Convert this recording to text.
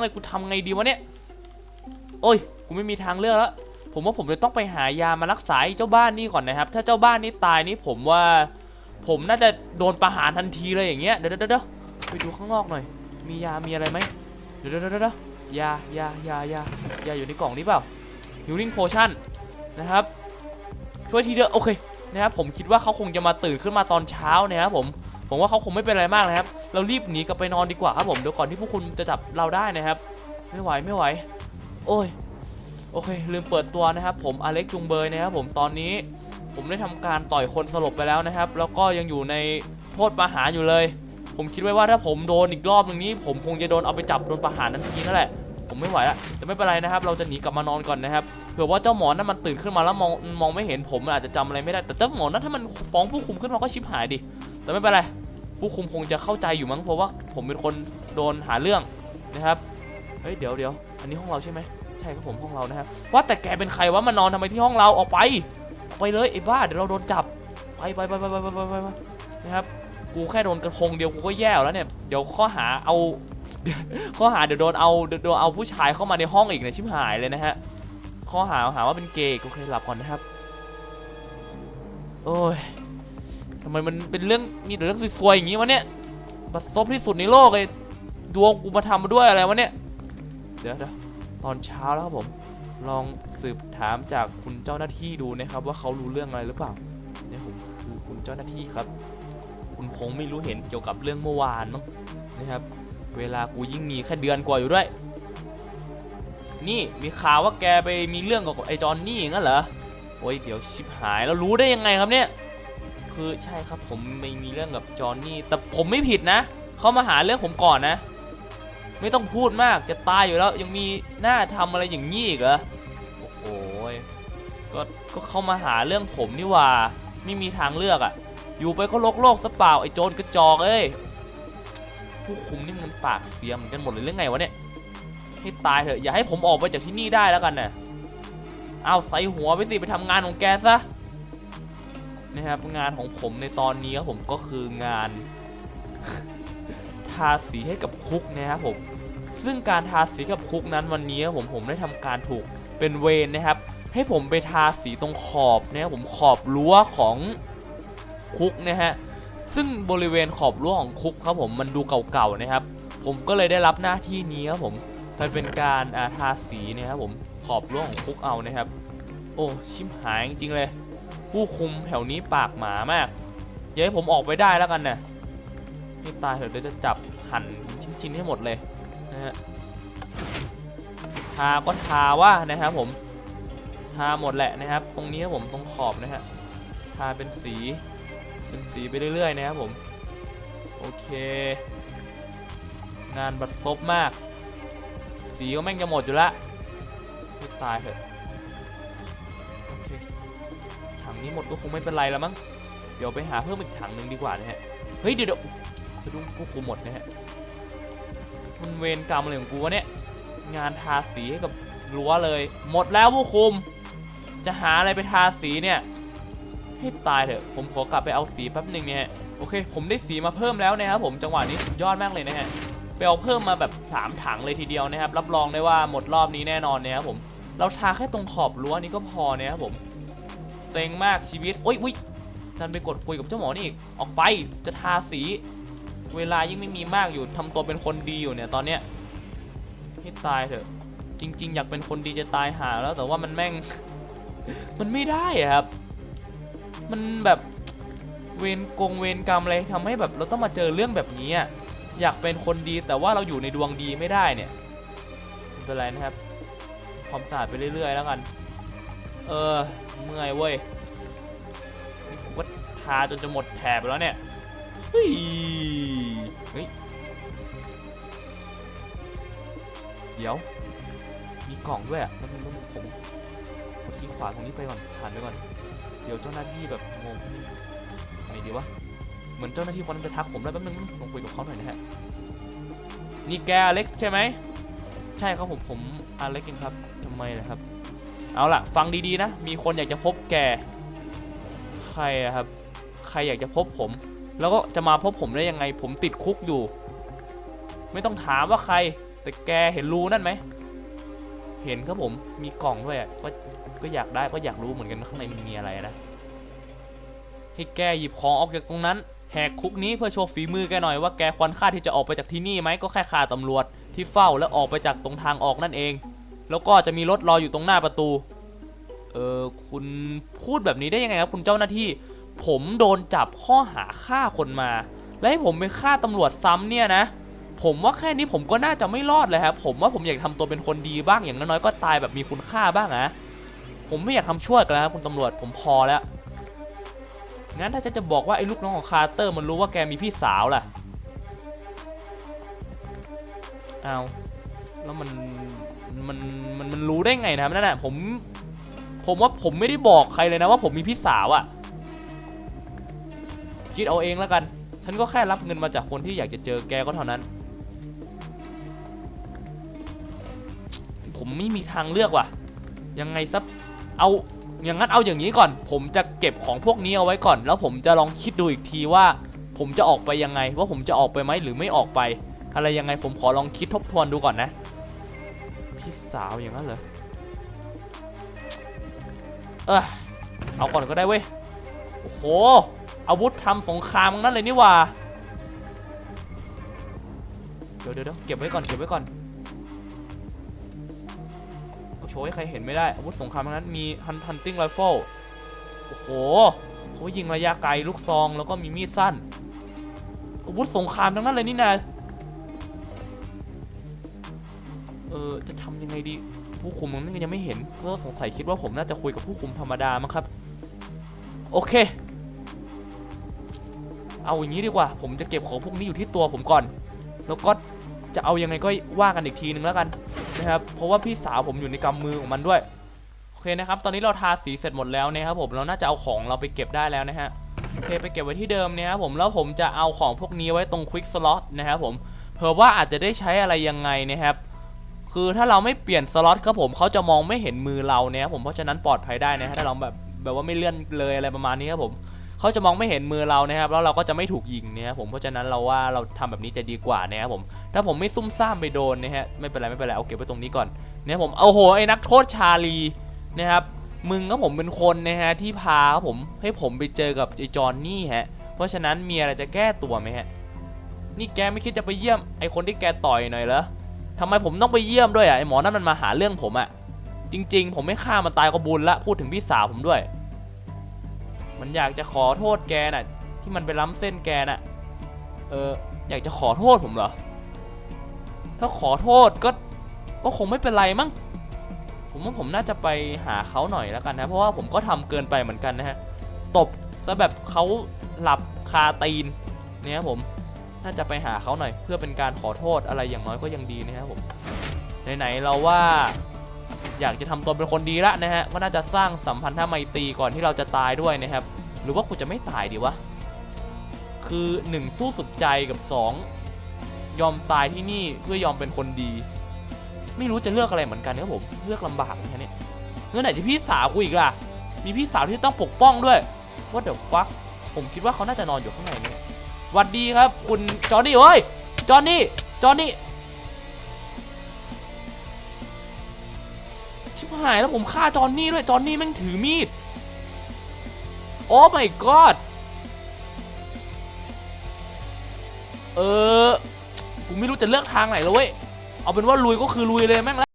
แล้วไงกูทำไงดีวะเนี่ยโอ้ยกูไม่มีทางเลือกแล้วผมว่าผมจะต้องไปหายามารักษาเจ้าบ้านนี่ก่อนนะครับ ถ้าเจ้าบ้านนี้ตายนี่ผมว่า ผมน่าจะโดนประหารทันทีเลยอย่างเงี้ยเดี๋ยวเดี๋ยวเดี๋ยวไปดูข้างนอกหน่อย มียามีอะไรไหมเดี๋ยวเดี๋ยวเดี๋ยวเดี๋ยายายายายาอยู่ในกล่องนี้เปล่า healing potion นะครับ ช่วยทีเดียวโอเคนะครับผมคิดว่าเขาคงจะมาตื่นขึ้นมาตอนเช้านะครับผมผมว่าเขาคงไม่เป็นอะไรมากนะครับ เรารีบหนีกลับไปนอนดีกว่าครับผมเดี๋ยวก่อนที่พวกคุณจะจับเราได้นะครับ ไม่ไหวไม่ไหว โอ้ยโอเค ลืมเปิดตัวนะครับ ผมอเล็กจุงเบยนะครับผมตอนนี้ผมได้ทำการต่อยคนสลบไปแล้วนะครับ แล้วก็ยังอยู่ในโทษประหารอยู่เลย ผมคิดไว้ว่าถ้าผมโดนอีกรอบหนึ่งนี้ผมคงจะโดนเอาไปจับโดนประหารทันทีนั่นแหละผมไม่ไหวละแต่ไม่เป็นไรนะครับ เราจะหนีกลับมานอนก่อนนะครับเผื่อว่าเจ้าหมอนั้นมันตื่นขึ้นมาแล้วมองมองไม่เห็นผมมันอาจจะจำอะไรไม่ได้แต่เจ้าหมอนั้นถ้ามันฟ้องผู้คุมขึ้นมาก็ชิบหายดิแต่ไม่เป็นไร ผู้คุมคงจะเข้าใจอยู่มั้งเพราะว่าผมเป็นคนโดนหาเรื่องนะครับเฮ้ยเดี๋ยวเดี๋ยวอันนี้ห้องเราใช่ไหมใช่ครับผมห้องเรานะครับว่าแต่แกเป็นใครวะมานอนทำไมที่ห้องเราออกไปไปเลยไอ้บ้าเดี๋ยวเราโดนจับไปไปไปไปไปไปไปนะครับกูแค่โดนกระทงเดียวกูก็แย่แล้วเนี่ยเดี๋ยวข้อหาเอาข้อหาเดี๋ยวโดนเอาโดนเอาผู้ชายเข้ามาในห้องอีกเนี่ยชิบหายเลยนะฮะข้อหาหาว่าเป็นเกย์โอเคหลับก่อนนะครับโอ้ย ทำไมมันเป็นเรื่องมีแต่เรื่องซวยๆอย่างงี้วะเนี่ยบัดซบที่สุดในโลกเลยดวงกูมาทำมาด้วยอะไรวะเนี่ย เดี๋ยวเดี๋ยวตอนเช้าแล้วครับผม ลองสืบถามจากคุณเจ้าหน้าที่ดูนะครับว่าเขารู้เรื่องอะไรหรือเปล่าเนี่ยผมคือคุณเจ้าหน้าที่ครับ คุณคงไม่รู้เห็นเกี่ยวกับเรื่องเมื่อวานมั้งนะครับ เวลากูยิ่งมีแค่เดือนกว่าอยู่ด้วย นี่มีข่าวว่าแกไปมีเรื่องกับไอ้จอนนี่งั้นเหรอโอ้ยเดี๋ยวชิบหายแล้วรู้ได้ยังไงครับเนี่ย คือใช่ครับผมไม่มีเรื่องกับจอห์นนี่แต่ผมไม่ผิดนะเขามาหาเรื่องผมก่อนนะ ไม่ต้องพูดมากจะตายอยู่แล้วยังมีหน้าทำอะไรอย่างนี้อีกเหรอโอ้โหยก็ก็เข้ามาหาเรื่องผมนี่ว่าไม่มีทางเลือกอะ่ะ อยู่ไปก็โลกโลกซะเปล่าไอ้โจรกระจอกเอ้ยผู้คุมนี่มันปากเสียเหมอนกันหมดเลยเรื่องไงวะเนี่ยให้ตายเถอะอย่าให้ผมออกไปจากที่นี่ได้แล้วกันนะเอาใส่หัวไปสิไปทำงานของแกซะ นะครับ งานของผมในตอนนี้ครับผมก็คืองาน ทาสีให้กับคุกนะครับผมซึ่งการทาสีกับคุกนั้นวันนี้ครับผมผมได้ทำการถูกเป็นเวรนะครับ ให้ผมไปทาสีตรงขอบนะครับผมขอบรั้วของคุกนะฮะซึ่งบริเวณขอบรั้วของคุกครับผมมันดูเก่าๆนะครับ ผมก็เลยได้รับหน้าที่นี้ครับผมไปเป็นการาทาสีนะครับผมขอบรั้วของคุกเอานะครับ โอ้ชิมหายจริงๆเลย ผู้คุมแถวนี้ปากหมามากอย่าให้ผมออกไปได้แล้วกันนะนี่ตายเถอะเดี๋ยวจะจับหั่นชิ้นๆให้หมดเลยนะฮะทาก็ทาว่านะครับผมทาหมดแหละนะครับ ตรงนี้ครับผมตรงขอบนะฮะทาเป็นสีเป็นสีไปเรื่อยๆนะครับผมโอเค งานบัดซบมาก สีก็แม่งจะหมดอยู่ละตายเถอะ นี้หมดก็คงไม่เป็นไรแล้วมั้ง เดี๋ยวไปหาเพิ่มอีกถังหนึ่งดีกว่านะฮะ เฮ้ยเดี๋ยวเดี๋ยวสะดุ้งกูคุมหมดนะฮะ มันเวรกรรมอะไรของกูวะเนี่ย งานทาสีให้กับรั้วเลย หมดแล้วผู้คุม จะหาอะไรไปทาสีเนี่ย ให้ตายเถอะ ผมขอกลับไปเอาสีแป๊บหนึ่งเนี่ยฮะโอเค ผมได้สีมาเพิ่มแล้วนะครับผมจังหวะนี้ยอดมากเลยนะฮะไปเอาเพิ่มมาแบบ 3 ถังเลยทีเดียวนะครับ รับรองได้ว่าหมดรอบนี้แน่นอนนะครับผม เราทาแค่ตรงขอบรั้วนี้ก็พอนะครับผม เซ็งมากชีวิตโอ๊ยอุ๊ยดันไปกดคุยกับเจ้าหมอนี่อีกออกไปจะทาสี เวลายิ่งไม่มีมากอยู่ทำตัวเป็นคนดีอยู่เนี่ยตอนเนี้ยให้ตายเถอะ จริง ๆ อยากเป็นคนดีจะตายหาแล้วแต่ว่ามันแม่ง มันไม่ได้อะครับ มันแบบเวรกงเวรกรรมอะไรทำให้แบบเราต้องมาเจอเรื่องแบบนี้อะอยากเป็นคนดีแต่ว่าเราอยู่ในดวงดีไม่ได้เนี่ยไม่เป็นไรนะครับความสะอาดไปเรื่อย ๆ แล้วกัน เออ เมื่อยเว้ยนี่ผมก็ทาจนจะหมดแถบแล้วเนี่ย เฮ้ย เฮ้ย เดี๋ยว มีกล่องด้วยอะแล้วมันผมผมที่ขวาตรงนี้ไปก่อนผ่านไปก่อน เดี๋ยวเจ้าหน้าที่แบบงงไงดีวะ เหมือนเจ้าหน้าที่คนนั้นจะทักผมแล้วแป๊บนึงลองคุยกับเขาหน่อยนะฮะ นี่แกอเล็กใช่ไหม ใช่ครับผมผมอเล็กเองครับทำไมนะครับ เอาล่ะ ฟังดีๆนะ มีคนอยากจะพบแก ใครครับ ใครอยากจะพบผม แล้วก็จะมาพบผมได้ยังไง ผมติดคุกอยู่ ไม่ต้องถามว่าใคร แต่แกเห็นรูนั่นไหม เห็นครับผม มีกล่องด้วยอะก็ ก็อยากได้ ก็อยากรู้เหมือนกันว่าข้างในมันมีอะไรนะ ให้แกหยิบของออกจากตรงนั้น แหกคุกนี้เพื่อโชว์ฝีมือแกหน่อยว่าแกควรค่าที่จะออกไปจากที่นี่ไหม ก็แค่ฆ่าตำรวจที่เฝ้าแล้วออกไปจากตรงทางออกนั่นเอง แล้วก็จะมีรถรออยู่ตรงหน้าประตู เออคุณพูดแบบนี้ได้ยังไงครับ คุณเจ้าหน้าที่ ผมโดนจับข้อหาฆ่าคนมา และให้ผมไปฆ่าตำรวจซ้ำเนี่ยนะ ผมว่าแค่นี้ผมก็น่าจะไม่รอดเลยครับ ผมว่าผมอยากทำตัวเป็นคนดีบ้างอย่างน้อยๆก็ตายแบบมีคุณค่าบ้างนะผมไม่อยากทำชั่วกันแล้วครับคุณตำรวจผมพอแล้วงั้นถ้าฉันจะบอกว่าไอ้ลูกน้องของคาร์เตอร์มันรู้ว่าแกมีพี่สาวล่ะ เอา แล้วมันมันมันมันรู้ได้ไงนะครับนั่นน่ะผมผมว่าผมไม่ได้บอกใครเลยนะว่าผมมีพี่สาวอะ่ะ คิดเอาเองแล้วกัน ฉันก็แค่รับเงินมาจากคนที่อยากจะเจอแกก็เท่านั้น ผมไม่มีทางเลือกว่ะ ยังไงซับเอาอย่างนั้นเอาอย่างนี้ก่อน ผมจะเก็บของพวกนี้เอาไว้ก่อน แล้วผมจะลองคิดดูอีกทีว่า ผมจะออกไปยังไง ว่าผมจะออกไปไหมหรือไม่ออกไป อะไรยังไงผมขอลองคิดทบทวนดูก่อนนะ สาวอย่างนั้นเหรอ เออเอาก่อนก็ได้เว้ย โอ้โห อาวุธทำสงครามงนั้นเลยนี่ว่าเดี๋ยวเดี๋ยวเดี๋ยวเก็บไว้ก่อน เก็บไว้ก่อนโชว์ให้ใครเห็นไม่ได้ อาวุธสงครามงนั้นมี Hunt- hunting rifle โอ้โหเขายิงระยะไกลลูกซองแล้วก็มีมีดสั้น อาวุธสงครามทั้งนั้นเลยนี่นะ เออจะทำยังไงดี ผู้คุมมันยังไม่เห็นก็สงสัยคิดว่าผมน่าจะคุยกับผู้คุมธรรมดามั้งครับ โอเค เอาอย่างนี้ดีกว่า ผมจะเก็บของพวกนี้อยู่ที่ตัวผมก่อน แล้วก็จะเอายังไงก็ว่ากันอีกทีนึงแล้วกันนะครับ เพราะว่าพี่สาวผมอยู่ในกำมือของมันด้วย โอเคนะครับ ตอนนี้เราทาสีเสร็จหมดแล้วนะครับผม เราน่าจะเอาของเราไปเก็บได้แล้วนะฮะ โอเคไปเก็บไว้ที่เดิมนะครับผม แล้วผมจะเอาของพวกนี้ไว้ตรง quick slot นะครับผม เผื่อว่าอาจจะได้ใช้อะไรยังไงนะครับ คือถ้าเราไม่เปลี่ยนสล็อตครับผมเขาจะมองไม่เห็นมือเราเนี่ยครับผมเพราะฉะนั้นปลอดภัยได้นะฮะถ้าเราแบบแบบว่าไม่เลื่อนเลยอะไรประมาณนี้ครับผมเขาจะมองไม่เห็นมือเรานะครับแล้วเราก็จะไม่ถูกยิงเนี่ยครับผมเพราะฉะนั้นเราว่าเราทำแบบนี้จะดีกว่านะครับผมถ้าผมไม่ซุ่มซ่ามไปโดนนะฮะไม่เป็นไรไม่เป็นไรเอาเก็บไว้ตรงนี้ก่อนเนี่ยผมเอาโหไอ้นักโทษชาลีนะครับมึงก็ผมเป็นคนนะฮะที่พาผมให้ผมไปเจอกับไอ้จอนนี่ฮะเพราะฉะนั้นมีอะไรจะแก้ตัวไหมฮะนี่แกไม่คิดจะไปเยี่ยมไอ้คนที่แกต่อยหน่อยเหรอ ทำไมผมต้องไปเยี่ยมด้วยอะไอหมอนั่นมันมาหาเรื่องผมอะ จริง ๆ ผมไม่ฆ่ามันตายก็บุญละพูดถึงพี่สาวผมด้วย มันอยากจะขอโทษแกน่ะ ที่มันไปล้ำเส้นแกน่ะ เอออยากจะขอโทษผมเหรอ ถ้าขอโทษก็ก็คงไม่เป็นไรมั้งผมว่าผมน่าจะไปหาเขาหน่อยแล้วกันนะ เพราะว่าผมก็ทำเกินไปเหมือนกันนะฮะ ตบซะแบบเขาหลับคาตีนเนี่ยผม น่าจะไปหาเขาหน่อย เพื่อเป็นการขอโทษอะไรอย่างน้อยก็ยังดีนะครับผมไหนๆเราว่า อยากจะทำตัวเป็นคนดีละนะฮะก็น่าจะสร้างสัมพันธไมตรีก่อนที่เราจะตายด้วยนะครับ หรือว่ากูจะไม่ตายดีวะคือ 1 สู้สุดใจกับ 2 ยอมตายที่นี่เพื่อยอมเป็นคนดี ไม่รู้จะเลือกอะไรเหมือนกันครับผมเลือกลำบากนกันเนี่ยเงื่อนไหนจะพี่สาวกูอีกล่ะมีพี่สาวที่ต้องปกป้องด้วย What the fuck ผมคิดว่าเขาน่าจะนอนอยู่ข้างในเนี่ย หวัดดีครับ คุณจอห์นนี่เฮ้ยจอห์นนี่จอห์นนี่ชิบหายแล้วผมฆ่าจอห์นนี่ด้วยจอห์นนี่แม่งถือมีดโอ้ my god เออกูไม่รู้จะเลือกทางไหนแล้วเว้ย เอาเป็นว่าลุยก็คือลุยเลยแม่ง